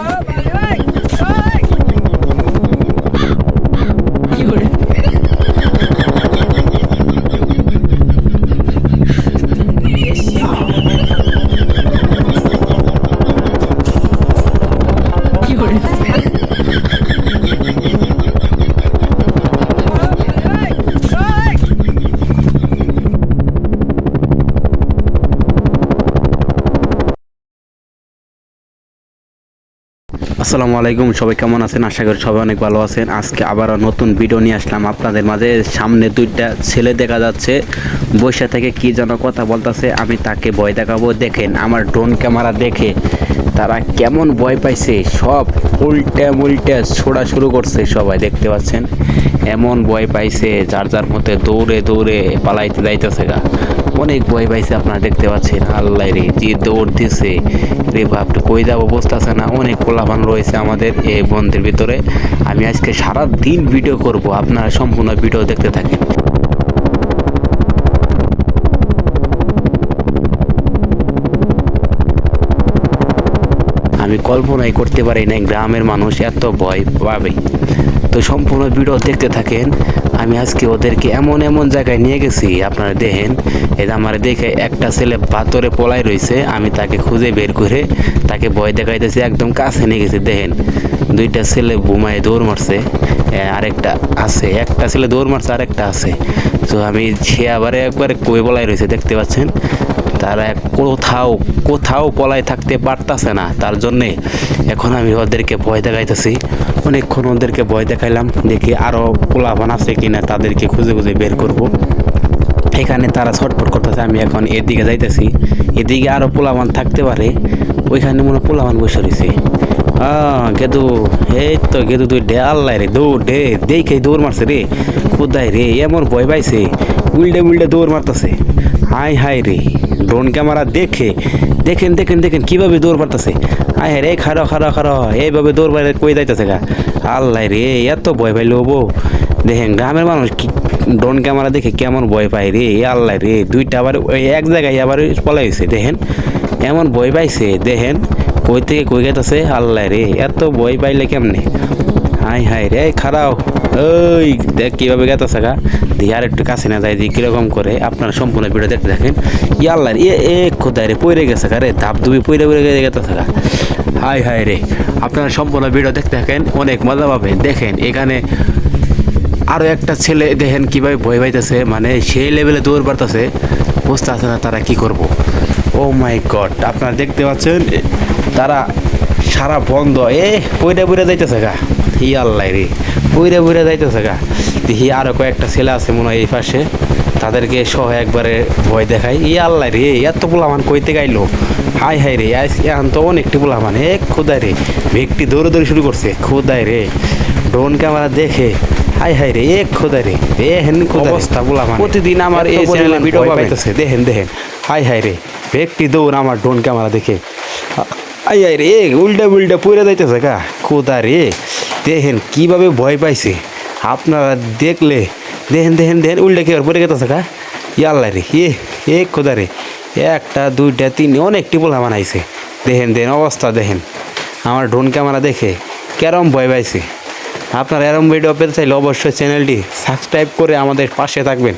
Ah, ¡Vamos! আসসালামু আলাইকুম, সবাই কেমন আছেন? আশা করি সবাই অনেক ভালো আছেন। আজকে আবারও নতুন ভিডিও নিয়ে আসলাম আপনাদের মাঝে। সামনে দুইটা ছেলে দেখা যাচ্ছে। বসে থেকে কি যেন কথা বলতেছে, আমি তাকে ভয় দেখাবো। দেখেন, আমার ড্রোন ক্যামেরা দেখে তারা কেমন ভয় পাইছে। সব উল্টে মুল্টে ছোড়া শুরু করছে সবাই, দেখতে পাচ্ছেন? এমন ভয় পাইছে, যার যার মধ্যে দৌড়ে দৌড়ে পালাইতে যাইতেছে গা। অনেক ভয় পাইছে আপনারা দেখতে পাচ্ছেন। আল্লাহ রে, যে দৌড় দিছে। রে বাপরে, কই যাব বুঝতেছে না। অনেক পোলাপান রয়েছে আমাদের এই বন্ধের ভিতরে। আমি আজকে সারা দিন ভিডিও করব, আপনারা সম্পূর্ণ ভিডিও দেখতে থাকেন। আমি কল্পনাই করতে পারি না গ্রামের মানুষ এত ভয় পাবে তো সম্পূর্ণ ভিডিও দেখতে থাকেন। আমি আজকে ওদেরকে এমন এমন জায়গায় নিয়ে গেছি, আপনারা দেখেন। এটা আমার দেখে একটা ছেলে পাথরে পলাই রয়েছে, আমি তাকে খুঁজে বের করে তাকে ভয় দেখাইতেছি, একদম কাছে নিয়ে গেছি, দেখেন। দুইটা ছেলে বোমায় দৌড় মারছে আরেকটা আছে, একটা ছেলে দৌড় মারছে, আরেকটা আছে। তো আমি সে আবার একবারে কই পলাই রয়েছে, দেখতে পাচ্ছেন? তারা কোথাও কোথাও পলায় থাকতে পারতাছে না। তার জন্যে এখন আমি ওদেরকে ভয় দেখাইতেছি। অনেকক্ষণ ওদেরকে ভয় দেখাইলাম, দেখি আরও পোলাভান আছে কিনা তাদেরকে খুঁজে খুঁজে বের করব। এখানে তারা ছটফট করতেছে, আমি এখন এদিকে যাইতেছি। এদিকে আরও পোলাভান থাকতে পারে, ওইখানে মনে হয় পোলাভান বসে রয়েছে। গেদু, এই তো গেদু, তুই ডে আল্লাহ রে, দৌড় ডে দেখে দৌড় মারছে রে। কোথায় রে, এমন ভয় পাইছে। উল্টে উল্টে দৌড় মারতেছে। হাই হাই রে। ড্রোন ক্যামেরা দেখে, দেখেন দেখেন দেখেন কীভাবে দৌড় মারতেছে। হাই হাই রে খারো খারো খারো এইভাবে দৌড় মারে কই যাইতেছে গা? আল্লাহ রে, এত ভয় পাইলো বউ। দেখেন গ্রামের মানুষ কি ড্রোন ক্যামেরা দেখে কেমন ভয় পায় রে। আল্লাহ রে, দুইটা আবার ওই এক জায়গায় আবার পলাইছে দেখেন। এমন ভয় পাইছে, দেখেন। কই থেকে কই গেতেছে? আল্লাহ রে, এত ভয় পাইলে কেমনে? হাই হাই রে খারাও ওই দেখ কীভাবে গেতেছে গা। দিয়ে আর একটু কাছে না যায় দিয়ে কীরকম করে আপনার সম্পূর্ণ ভিডিও দেখতে দেখেন ই আল্লাহ রে, এ এ কোথায় রে? পড়ে গেছে রে ধাপ ধুবি পড়ে পড়ে গেতেছে গা। হাই হাই রে আপনারা সম্পূর্ণ ভিডিও দেখতে থাকেন অনেক মজা পাবেন। দেখেন এখানে আরও একটা ছেলে দেখেন কীভাবে ভয় পাইতেছে মানে সেই লেভেলে দৌড় পারতেছে বুঝতে আছে না তারা কি করব। ও মাই গড আপনারা দেখতে পাচ্ছেন তারা সারা বন্ধ। এ পইরা পইরা যাইতেছে গা। হি আল্লাহ রে। পইরা পইরা যাইতেছে গা। দেখি আরও কয়েকটা ছেলে আছে মনে হয় এই পাশে। তাদেরকে সহ একবারে ভয় দেখাই। ই আল্লাহ রে এত পোলামান কইতে গাইলো। হাই হাই রে এখন তো অনেকটি পোলামান এ খোদায় রে ব্যক্তি দৌড়ে দৌড়ে শুরু করছে। খোদায় রে ড্রোন ক্যামেরা দেখে। হাই হাই রে এক খোদা রে এ হেন অবস্থা বলা প্রতিদিন আমার এই চ্যানেলে ভিডিও পাইতেছে। দেখেন দেখেন। হাই হাই রে ব্যক্তি দৌড় আমার ড্রোন ক্যামেরা দেখে। আই আই রে উল্টা উল্টা পড়ে যাইতেছে গা। খোদা রে। দেখেন কীভাবে ভয় পাইছে। আপনারা দেখলে, দেখেন দেখেন দেখেন, উল্টা খেয়ে পরে গেতেছে কা? ইয়াল্লা রে, এ এ খোদা রে। একটা, দুইটা, তিন অনেকটি পোলা বানাইছে দেখেন দেখেন, অবস্থা দেখেন। আমার ড্রোন ক্যামেরা দেখে কেরম ভয় পাইছে। আপনারা এরম ভিডিও পেতে চাইলে অবশ্যই চ্যানেলটি সাবস্ক্রাইব করে আমাদের পাশে থাকবেন।